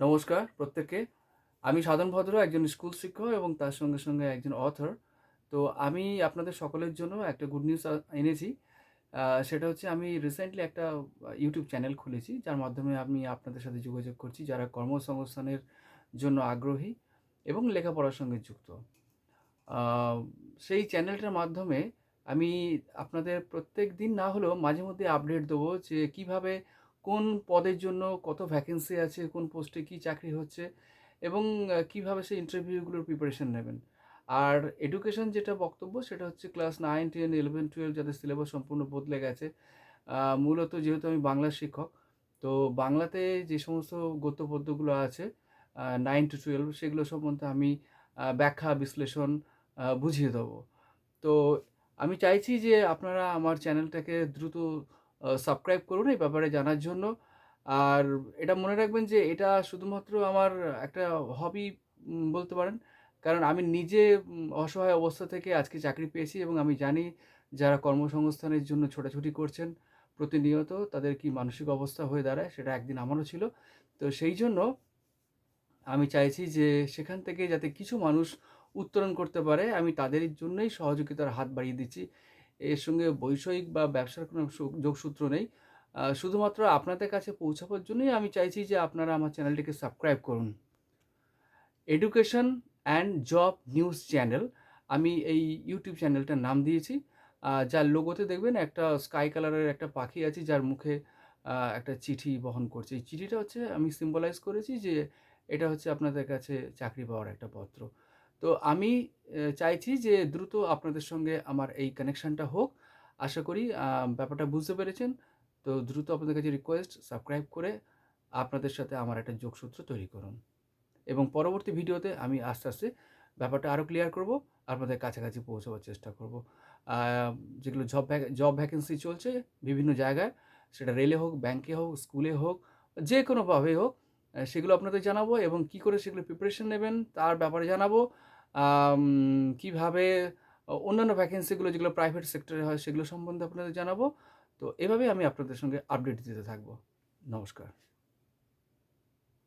নমস্কার প্রত্যেককে। আমি সাধন ভদ্র, একজন স্কুল শিক্ষক এবং তার সঙ্গে সঙ্গে একজন অথর তো আমি আপনাদের সকলের জন্য একটা গুড নিউজ এনেছি। সেটা হচ্ছে আমি রিসেন্টলি একটা ইউটিউব চ্যানেল খুলেছি, যার মাধ্যমে আমি আপনাদের সাথে যোগাযোগ করছি, যারা কর্মসংস্থানের জন্য আগ্রহী এবং লেখাপড়ার সঙ্গে যুক্ত। সেই চ্যানেলটার মাধ্যমে আমি আপনাদের প্রত্যেক দিন না হলেও মাঝে মধ্যে আপডেট দেবো যে কীভাবে কোন পদের জন্য কত ভ্যাকেন্সি আছে, কোন পোস্টে কী চাকরি হচ্ছে এবং কীভাবে সেই ইন্টারভিউগুলোর প্রিপারেশন নেবেন? আর এডুকেশন যেটা বক্তব্য সেটা হচ্ছে class nine ten eleven twelve যাদের সিলেবাস সম্পূর্ণ বদলে গেছে মূলত যেহেতু আমি বাংলার শিক্ষক, তো বাংলাতে যে সমস্ত গদ্য পদ্যগুলো আছে নাইন টু টুয়েলভ সেগুলো সম্বন্ধে আমি ব্যাখ্যা, বিশ্লেষণ বুঝিয়ে দেবো। তো আমি চাইছি যে আপনারা আমার চ্যানেলটাকে দ্রুত সাবস্ক্রাইব করুন এই ব্যাপারে জানার জন্য। আর এটা মনে রাখবেন যে এটা শুধুমাত্র আমার একটা হবি বলতে পারেন। কারণ আমি নিজে অসহায় অবস্থা থেকে আজকে চাকরি পেয়েছি এবং আমি জানি যারা কর্মসংস্থানের জন্য ছোটাছুটি করছেন প্রতিনিয়ত তাদের কি মানসিক অবস্থা হয়ে দাঁড়ায় সেটা একদিন আমারও ছিল। তো সেই জন্য আমি চাইছি যে সেখান থেকে যাতে কিছু মানুষ উত্তরণ করতে পারে, আমি তাদের জন্যই সহযোগিতার হাত বাড়িয়ে দিচ্ছি। এর সঙ্গে বৈষয়িক বা ব্যবসার কোনো যোগসূত্র নেই। শুধুমাত্র আপনাদের কাছে পৌঁছাবার জন্যই আমি চাইছি যে আপনারা আমার চ্যানেলটিকে সাবস্ক্রাইব করুন। Education and job news channel, আমি এই ইউটিউব চ্যানেলটার নাম দিয়েছি। যার লোগোতে দেখবেন একটা স্কাই কালারের একটা পাখি আছে যার মুখে একটা চিঠি বহন করছে। এই চিঠিটা হচ্ছে আমি সিম্বলাইজ করেছি যে এটা হচ্ছে আপনাদের কাছে চাকরি পাওয়ার একটা পত্র। তো আমি চাইছি যে দ্রুত আপনাদের সঙ্গে আমার এই কানেকশানটা হোক। আশা করি ব্যাপারটা বুঝতে পেরেছেন। তো দ্রুত আপনাদের কাছে রিকোয়েস্ট সাবস্ক্রাইব করে আপনাদের সাথে আমার একটা যোগসূত্র তৈরি করুন। এবং পরবর্তী ভিডিওতে আমি আস্তে আস্তে ব্যাপারটা আরও ক্লিয়ার করব, আপনাদের কাছাকাছি পৌঁছাবার চেষ্টা করব। যেগুলো জব জব ভ্যাকেন্সি চলছে বিভিন্ন জায়গায়, সেটা রেলে হোক ব্যাংকে হোক স্কুলে হোক যে কোনোভাবেই হোক সেগুলো আপনাদের জানাব এবং কি করে সেগুলো প্রিপারেশন নেবেন তার ব্যাপারে জানাব। কীভাবে অন্যান্য ভ্যাকেন্সিগুলো যেগুলো প্রাইভেট সেক্টরে হয় সেগুলো সম্বন্ধে আপনাদের জানাব। তো এভাবে আমি আপনাদের সঙ্গে আপডেট দিতে থাকব। নমস্কার।